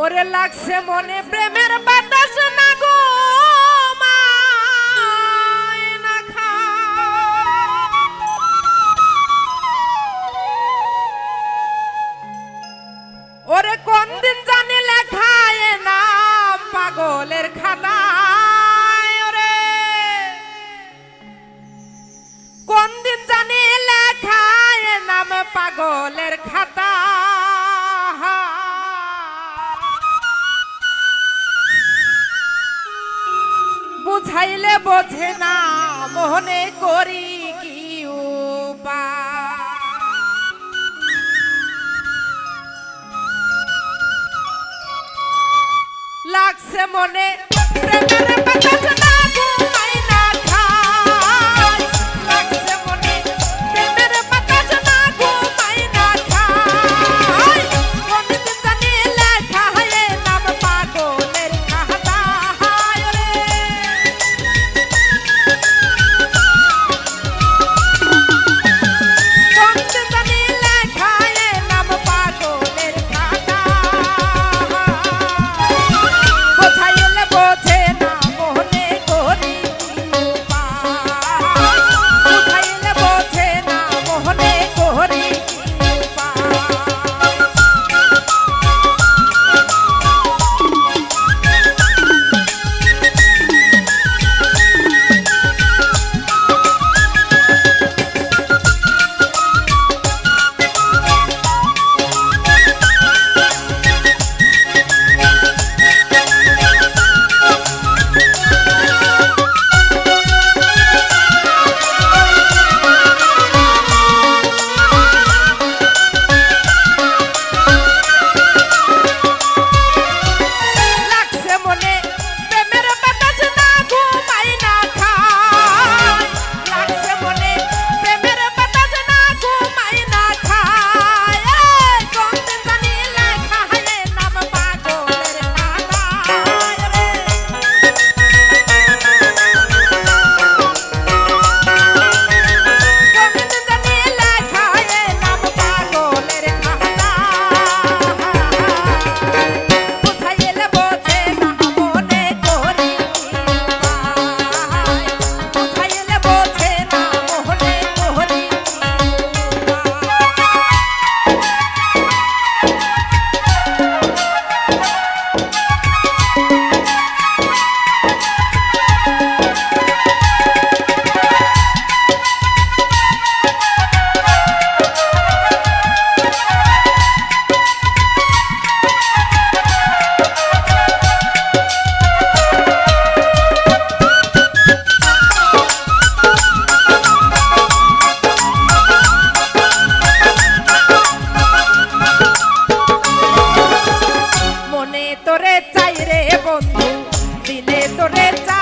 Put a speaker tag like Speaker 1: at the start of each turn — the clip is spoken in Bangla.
Speaker 1: ওরে লাগছে মনে প্রেমের বাতাস, না গো ওরে কোন দিন জানি লেখায় নাম পাগলের নাম পাগলের মনে প্রেমের চাই রে বন্ধু দিলে তোরে চা